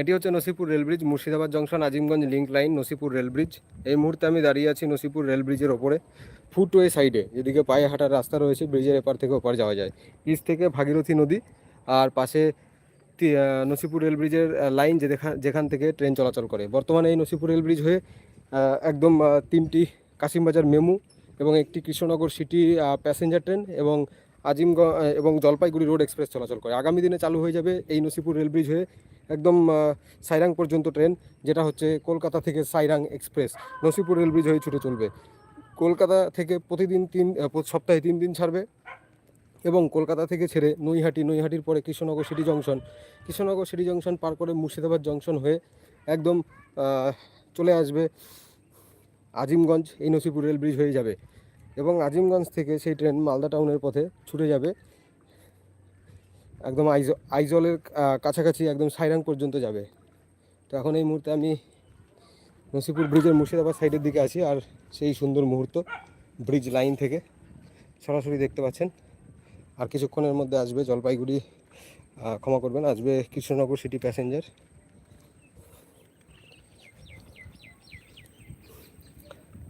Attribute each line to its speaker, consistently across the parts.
Speaker 1: এটি হচ্ছে Nasipur rail bridge, Murshidabad junction, Azimganj link line Nasipur rail bridge. এই মুহূর্তে আমি দাঁড়িয়ে আছি নসিপুর রেল ব্রিজের ওপরে। ফুটওয়ে সাইডে যেদিকে পায়ে হাঁটার রাস্তা রয়েছে, ব্রিজের এপার থেকে ওপার যাওয়া যায়। ইস্ট থেকে ভাগীরথী নদী আর পাশে নসিপুর রেল ব্রিজের লাইন যে যেখান থেকে ট্রেন চলাচল করে। বর্তমানে এই নসিপুর রেল ব্রিজ হয়ে একদম তিনটি কাশিমবাজার মেমু এবং একটি কৃষ্ণনগর সিটি প্যাসেঞ্জার ট্রেন এবং আজিমগঞ্জ এবং জলপাইগুড়ি রোড এক্সপ্রেস চলাচল করে। আগামী দিনে চালু হয়ে যাবে এই নসিপুর রেলব্রিজ হয়ে একদম সাইরাং পর্যন্ত ট্রেন, যেটা হচ্ছে কলকাতা থেকে Sairang express, Nasipur rail bridge হয়ে ছুটে চলবে। কলকাতা থেকে প্রতিদিন তিন সপ্তাহে তিন দিন ছাড়বে এবং কলকাতা থেকে ছেড়ে নৈহাটি, নৈহাটির পরে Krishnanagar city junction, Krishnanagar city junction পার করে মুর্শিদাবাদ জংশন হয়ে একদম চলে আসবে আজিমগঞ্জ, এই নসিপুর রেল ব্রিজ হয়ে যাবে এবং আজিমগঞ্জ থেকে সেই ট্রেন মালদা টাউনের পথে ছুটে যাবে। একদম আইজ আইজলের কাছাকাছি একদম সাইরাং পর্যন্ত যাবে। তো এখন এই মুহূর্তে আমি নসিপুর ব্রিজের মুর্শিদাবাদ সাইডের দিকে আছি আর সেই সুন্দর মুহূর্ত ব্রিজ লাইন থেকে সরাসরি দেখতে পাচ্ছেন। আর কিছুক্ষণের মধ্যে আসবে জলপাইগুড়ি ক্ষমা করবেন, আসবে কৃষ্ণনগর সিটি প্যাসেঞ্জার।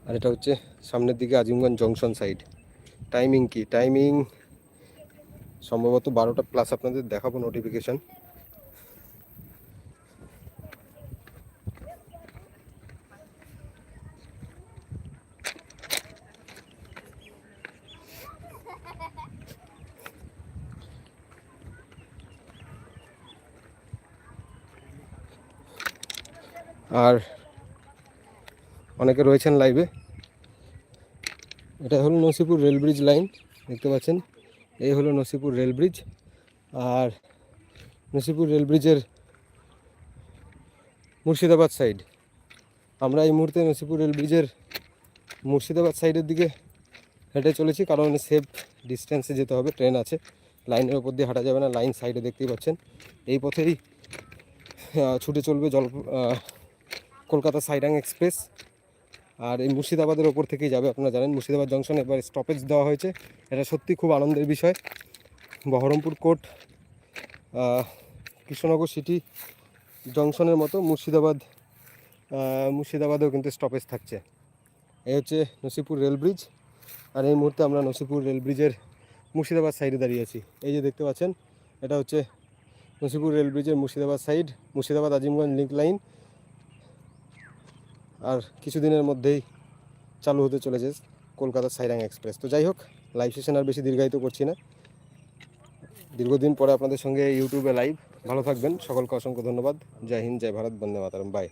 Speaker 1: আর এটা হচ্ছে সামনের দিকে আজিমগঞ্জ জংশন সাইড। টাইমিং কি? টাইমিং সম্ভবত বারোটা প্লাস আপনাদের দেখাবো নোটিফিকেশান আর অনেকে রয়েছেন লাইভে এটা হল নসিপুর রেল ব্রিজ লাইন দেখতে পাচ্ছেন। এই হলো নসিপুর রেল ব্রিজ। আর নসিপুর রেল ব্রিজের মুর্শিদাবাদ সাইড। আমরা এই মুহূর্তে নসিপুর রেল ব্রিজের মুর্শিদাবাদ সাইডের দিকে হেঁটে চলেছি, কারণ সেফ ডিস্টেন্সে যেতে হবে, ট্রেন আছে। লাইনের ওপর দিয়ে হাঁটা যাবে না, লাইন সাইডে দেখতেই পাচ্ছেন। এই পথেই ছুটে চলবে জল কলকাতা সাইরাং এক্সপ্রেস। আর এই মুর্শিদাবাদের ওপর থেকেই যাবে, আপনারা জানেন মুর্শিদাবাদ জংশন এবার স্টপেজ দেওয়া হয়েছে। এটা সত্যি খুব আনন্দের বিষয়। বহরমপুর কোর্ট কৃষ্ণনগর সিটি জংশনের মতো মুর্শিদাবাদ মুর্শিদাবাদেও কিন্তু স্টপেজ থাকছে। এই হচ্ছে নসিপুর রেল ব্রিজ আর এই মুহূর্তে আমরা নসিপুর রেল ব্রিজের মুর্শিদাবাদ সাইডে দাঁড়িয়ে আছি। এই যে দেখতে পাচ্ছেন, এটা হচ্ছে নসিপুর রেল ব্রিজের Murshidabad side Murshidabad Azimganj link line আর কিছুদিনের মধ্যেই চালু হতে চলেছে কলকাতা সাইরাং এক্সপ্রেস। তো যাই হোক লাইভ সেশন আর বেশি দীর্ঘায়িত করছি না। দীর্ঘদিন পরে আপনাদের সঙ্গে ইউটিউবে লাইভ ভালো থাকবেন। সকলকে অসংখ্য ধন্যবাদ। জয় হিন্দ, জয় ভারত, বন্দে মাতারম। বাই